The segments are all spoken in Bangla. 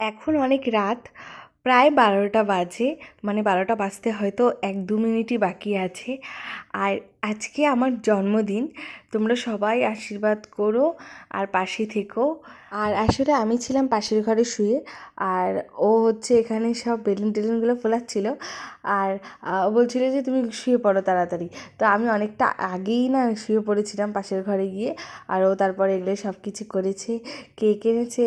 এখন অনেক রাত, প্রায় বারোটা বাজে মানে বারোটা বাজতে হয়তো এক দু মিনিটই বাকি আছে। আর আজকে আমার জন্মদিন। তোমরা সবাই আশীর্বাদ করো আর পাশে থেকো। আর আসলে আমি ছিলাম পাশের ঘরে শুয়ে। আর ও হচ্ছে এখানে সব বেলুন টেলুনগুলো ফোলাচ্ছিল। আর ও বলছিল যে তুমি শুয়ে পড়ো তাড়াতাড়ি। তো আমি অনেকটা আগেই না শুয়ে পড়েছিলাম পাশের ঘরে গিয়ে। আর ও তারপরে এগুলো সব কিছু করেছে, কেক এনেছে।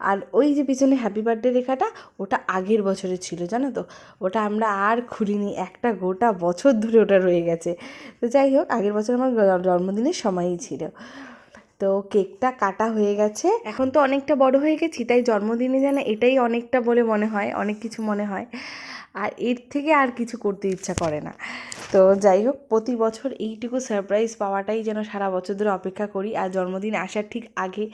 আর ওই যে পিছনে হ্যাপি বার্থডে লেখাটা ওটা আগের বছরে ছিল, জানো তো? ওটা আমরা আর খুলিনি, একটা গোটা বছর ধরে ওটা রয়ে গেছে। তো যাই হোক, আগের বছর আমার জন্মদিনের সময়ই ছিল। তো কেকটা কাটা হয়ে গেছে। এখন তো অনেকটা বড় হয়ে গেছি, তাই জন্মদিনে যেন এটাই অনেকটা বলে মনে হয়, অনেক কিছু মনে হয়। আর এর থেকে আর কিছু করতে ইচ্ছা করে না। তো যাই হোক, প্রতি বছর এইটুকু সারপ্রাইজ পাওয়াটাই যেন সারা বছর ধরে অপেক্ষা করি। আর জন্মদিন আসার ঠিক আগে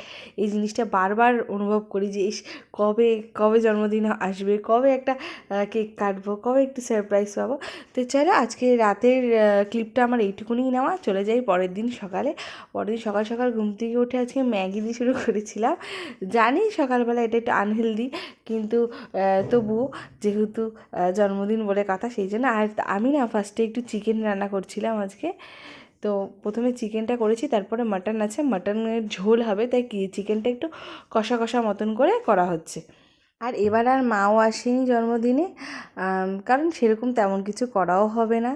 এই জিনিসটা বারবার অনুভব করি যে, ইস, কবে কবে জন্মদিন আসবে? কবে একটা কেক কাটবো? কবে একটু সারপ্রাইজ পাবো? তো চলো, আজকে রাতের ক্লিপটা আমার এইটুকুনি নেওয়া। চলে যাই পরের দিন সকালে। পরের দিন সকাল সকাল ঘুম থেকে উঠে আজকে ম্যাগি দিয়ে শুরু করেছিলাম। জানি সকালবেলা এটা একটু আনহেলদি কিন্তু তবুও যেহেতু জন্মদিন বলে কথা, সেই জন্য। আর আমি না ফার্স্টে একটু চিকেন রান্না করছিলাম আজকে। তো প্রথমে চিকেনটা করেছি, তারপরে মাটন আছে। মাটনের ঝোল হবে, তাই চিকেনটা একটু কষা কষা মতন করে করা হচ্ছে। আর এবার আর মাও আসেনি জন্মদিনে কারণ সেরকম তেমন কিছু করাও হবে না।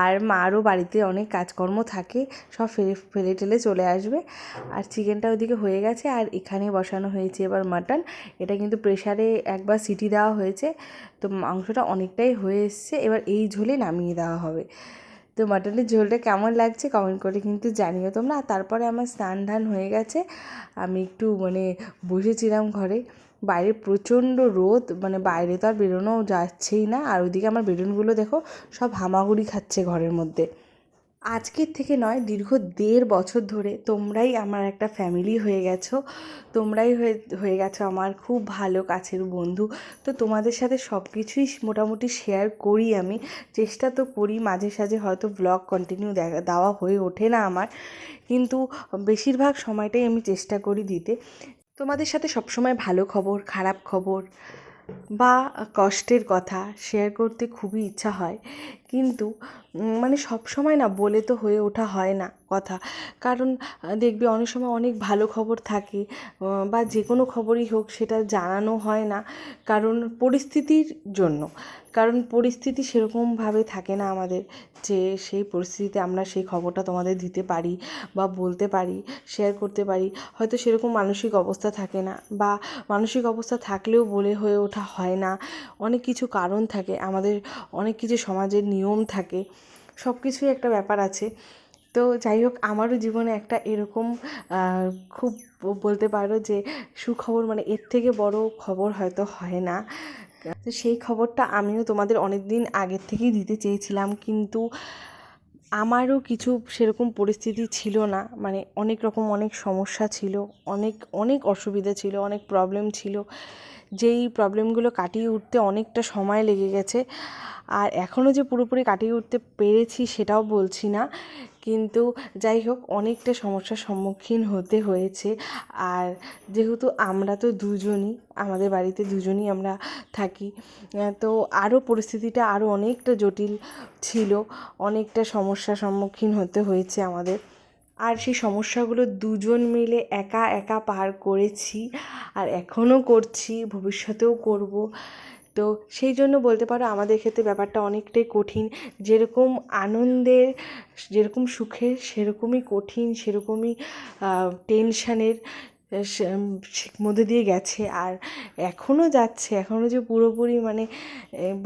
আর মারও বাড়িতে অনেক কাজকর্ম থাকে, সব ফেলে ফেলে টেলে চলে আসবে। আর চিকেনটা ওদিকে হয়ে গেছে, আর এখানে বসানো হয়েছে এবার মাটন। এটা কিন্তু প্রেশারে একবার সিটি দেওয়া হয়েছে, তো মাংসটা অনেকটাই হয়ে এসছে। এবার এই ঝোলে নামিয়ে দেওয়া হবে। তো মাটনের ঝোলটা কেমন লাগছে কমেন্ট করে কিন্তু জানিও তোমরা। তারপরে আমার স্নান ধান হয়ে গেছে, আমি একটু মানে বসেছিলাম ঘরে। বাইরে প্রচণ্ড রোদ মানে বাইরে তো আর বেরোনো যাচ্ছেই না। আর ওইদিকে আমার বেলুনগুলো দেখো, সব হামাগুড়ি খাচ্ছে ঘরের মধ্যে। আজকের থেকে নয়, দীর্ঘ দেড় বছর ধরে তোমরাই আমার একটা ফ্যামিলি হয়ে গেছো। তোমরাই হয়ে হয়ে গেছো আমার খুব ভালো কাছের বন্ধু। তো তোমাদের সাথে সব কিছুই মোটামুটি শেয়ার করি আমি। চেষ্টা তো করি মাঝে সাঝে হয়তো ব্লগ কন্টিনিউ দেখা, দেওয়া হয়ে ওঠে না আমার। কিন্তু বেশিরভাগ সময়টাই আমি চেষ্টা করি দিতে। তোমাদের সাথে সবসময় ভালো খবর, খারাপ খবর বা কষ্টের কথা শেয়ার করতে খুবই ইচ্ছা হয়। কিন্তু মানে সব সময় না বলে তো হয়ে ওঠা হয় না কথা। কারণ দেখবি অনেক সময় অনেক ভালো খবর থাকে বা যে কোনো খবরই হোক সেটা জানানো হয় না কারণ পরিস্থিতির জন্য। কারণ পরিস্থিতি সেরকমভাবে থাকে না আমাদের যে সেই পরিস্থিতিতে আমরা সেই খবরটা তোমাদের দিতে পারি বা বলতে পারি শেয়ার করতে পারি। হয়তো সেরকম মানসিক অবস্থা থাকে না বা মানসিক অবস্থা থাকলেও বলে হয়ে ওঠা হয় না। অনেক কিছু কারণ থাকে আমাদের, অনেক কিছু সমাজের নিয়ম থাকে সব কিছুই একটা ব্যাপার আছে। তো যাই হোক আমারও জীবনে একটা এরকম খুব বলতে পারো যে সুখবর মানে এর থেকে বড় খবর হয়তো হয় না। তো সেই খবরটা আমিও তোমাদের অনেক দিন আগের থেকেই দিতে চেয়েছিলাম, কিন্তু আমারও কিছু সেরকম পরিস্থিতি ছিল না। মানে অনেক রকম অনেক সমস্যা ছিল, অনেক অনেক অসুবিধা ছিল, অনেক প্রবলেম ছিল। যেই প্রবলেমগুলো কাটিয়ে উঠতে অনেকটা সময় লেগে গেছে। আর এখনও যে পুরোপুরি কাটিয়ে উঠতে পেরেছি সেটাও বলছি না। কিন্তু যাই হোক, অনেকটা সমস্যার সম্মুখীন হতে হয়েছে। আর যেহেতু আমরা তো দুজনই, আমাদের বাড়িতে দুজনই আমরা থাকি তো আরও পরিস্থিতিটা আরও অনেকটা জটিল ছিল, অনেকটা সমস্যার সম্মুখীন হতে হয়েছে আমাদের। আর সেই সমস্যাগুলো দুজন মিলে একা একা পার করেছি, আর এখনও করছি, ভবিষ্যতেও করব। তো সেই জন্য বলতে পারো আমাদের ক্ষেত্রে ব্যাপারটা অনেকটাই কঠিন। যেরকম আনন্দের, যেরকম সুখের, সেরকমই কঠিন, সেরকমই টেনশানের মধ্যে দিয়ে গেছে আর এখনও যাচ্ছে এখনও যে পুরোপুরি মানে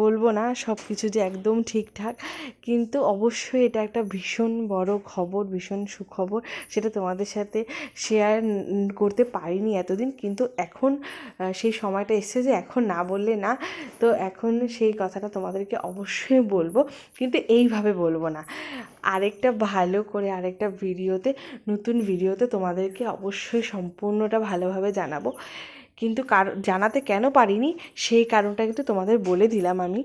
বলব না সব কিছু যে একদম ঠিকঠাক, কিন্তু অবশ্যই এটা একটা ভীষণ বড় খবর, ভীষণ সুখবর, সেটা তোমাদের সাথে শেয়ার করতে পারিনি এতদিন, কিন্তু এখন সেই সময়টা এসেছে যে এখন না বললে না, তো এখন সেই কথাটা তোমাদেরকে অবশ্যই বলব, কিন্তু এইভাবে বলব না। আরেকটা ভালো করে আরেকটা ভিডিওতে, নতুন ভিডিওতে তোমাদেরকে অবশ্যই সম্পূর্ণটা ভালোভাবে জানাব। কিন্তু কার, জানাতে কেন পারিনি, সেই কারণটা কিন্তু তোমাদের বলে দিলাম আমি।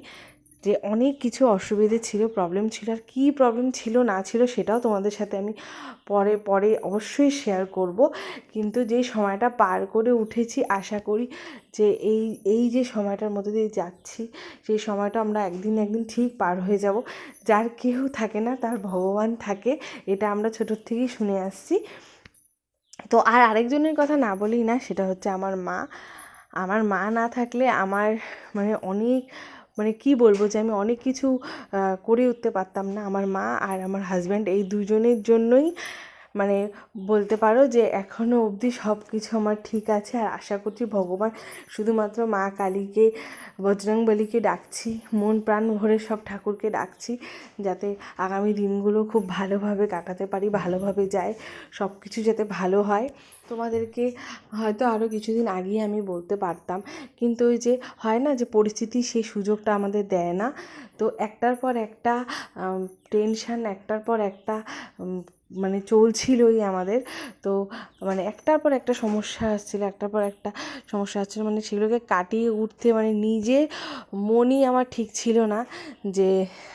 যে অনেক কিছু অসুবিধে ছিল প্রবলেম ছিল আর কী প্রবলেম ছিল না ছিল সেটাও তোমাদের সাথে আমি পরে পরে অবশ্যই শেয়ার করব। কিন্তু যেই সময়টা পার করে উঠেছি, আশা করি যে এই এই যে সময়টার মধ্যে দিয়ে যাচ্ছি সেই সময়টা আমরা একদিন একদিন ঠিক পার হয়ে যাব। যার কেউ থাকে না, তার ভগবান থাকে, এটা আমরা ছোটোর থেকেই শুনে আসছি। তো আর আরেকজনের কথা না বলেই না, সেটা হচ্ছে আমার মা। আমার মা না থাকলে আমার মানে অনেক মানে কি বলব যে আমি অনেক কিছু করে উঠতে পারতাম না। আমার মা আর আমার হাজব্যান্ড এই দুজনের জন্যই মানে বলতে পারো যে এখনও অবধি সব কিছু আমার ঠিক আছে। আর আশা করছি ভগবান শুধুমাত্র মা কালীকে বজরংবলীকে ডাকছি, মন প্রাণ ভরে সব ঠাকুরকে ডাকছি, যাতে আগামী দিনগুলো খুব ভালোভাবে কাটাতে পারি, ভালোভাবে যায় সব কিছু যাতে ভালো হয়। তোমাদেরকে হয়তো আরও কিছুদিন আগেই আমি বলতে পারতাম, কিন্তু ওই যে হয় না যে পরিস্থিতি সেই সুযোগটা আমাদের দেয় না। তো একটার পর একটা টেনশান একটার পর একটা মানে চলছিলই আমাদের। তো মানে একটার পর একটা সমস্যা আসছিল, একটার পর একটা সমস্যা আসছিল মানে সেগুলোকে কাটিয়ে উঠতে মানে নিজে মনই আমার ঠিক ছিল না যে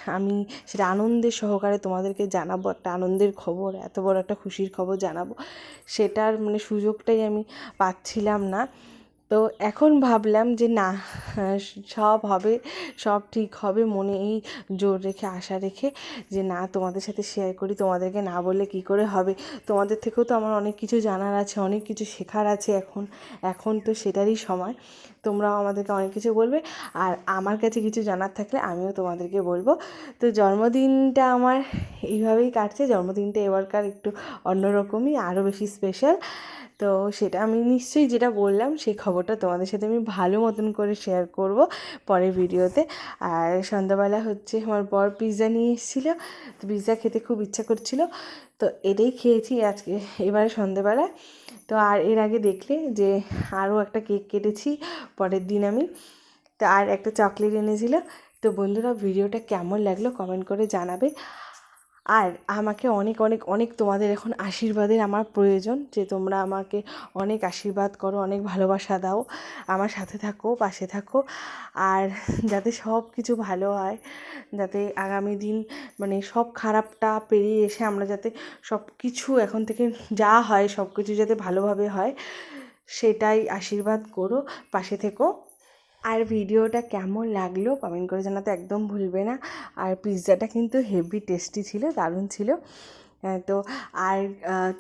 আমি সেটা আনন্দের সহকারে তোমাদেরকে জানাব, একটা আনন্দের খবর, এত বড় একটা খুশির খবর জানাব। সেটার মানে সুযোগটাই আমি পাচ্ছিলাম না। তো এখন ভাবলাম যে না, সব হবে, সব ঠিক হবে, মনে এই জোর রেখে, আশা রেখে যে না, তোমাদের সাথে শেয়ার করি, তোমাদেরকে না বললে কী করে হবে? তোমাদের থেকেও তো আমার অনেক কিছু জানার আছে, অনেক কিছু শেখার আছে এখন এখন তো সেটারই সময়। তোমরাও আমাদেরকে অনেক কিছু বলবে, আর আমার কাছে কিছু জানার থাকলে আমিও তোমাদেরকে বলব। তো জন্মদিনটা আমার এইভাবেই কাটছে, জন্মদিনটা এবারকার একটু অন্যরকমই, আরও বেশি স্পেশাল তো সেটা আমি নিশ্চয়ই যেটা বললাম, সেই খবরটা তোমাদের সাথে আমি ভালো মতন করে শেয়ার করব পরের ভিডিওতে। আর সন্ধ্যাবেলা হচ্ছে আমার বর পিৎজা নিয়ে এসেছিল, তো পিৎজা খেতে খুব ইচ্ছা করছিল, তো এটাই খেয়েছি আজকে, এবারে সন্ধ্যেবেলা। তো আর এর আগে দেখলে যে আরও একটা কেক কেটেছি পরের দিন আমি, তো আর একটা চকলেট এনেছিল। তো বন্ধুরা, ভিডিওটা কেমন লাগল কমেন্ট করে জানাবে। আর আমাকে অনেক অনেক অনেক তোমাদের এখন আশীর্বাদের আমার প্রয়োজন যে তোমরা আমাকে অনেক আশীর্বাদ করো, অনেক ভালোবাসা দাও। আমার সাথে থাকো, পাশে থাকো। আর যাতে সব কিছু ভালো হয়, যাতে আগামী দিন মানে সব খারাপটা পেরিয়ে এসে আমরা যাতে সব কিছু এখন থেকে যা হয়, সব কিছু যাতে ভালোভাবে হয়, সেটাই আশীর্বাদ করো। পাশে থেকো। আর ভিডিওটা কেমন লাগল কমেন্ট করে জানাতে একদম ভুলবে না। আর পিৎজাটা কিন্তু হেভি টেস্টি ছিল, দারুণ ছিল। তো আর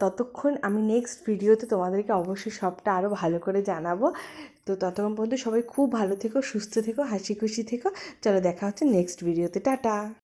ততক্ষণ আমি নেক্সট ভিডিওতে তোমাদেরকে অবশ্যই সবটা আরও ভালো করে জানাব। তো ততক্ষণ পর্যন্ত সবাই খুব ভালো থেকো, সুস্থ থেকো, হাসি খুশি থেকো। চলো দেখা হচ্ছে নেক্সট ভিডিওতে। টাটা!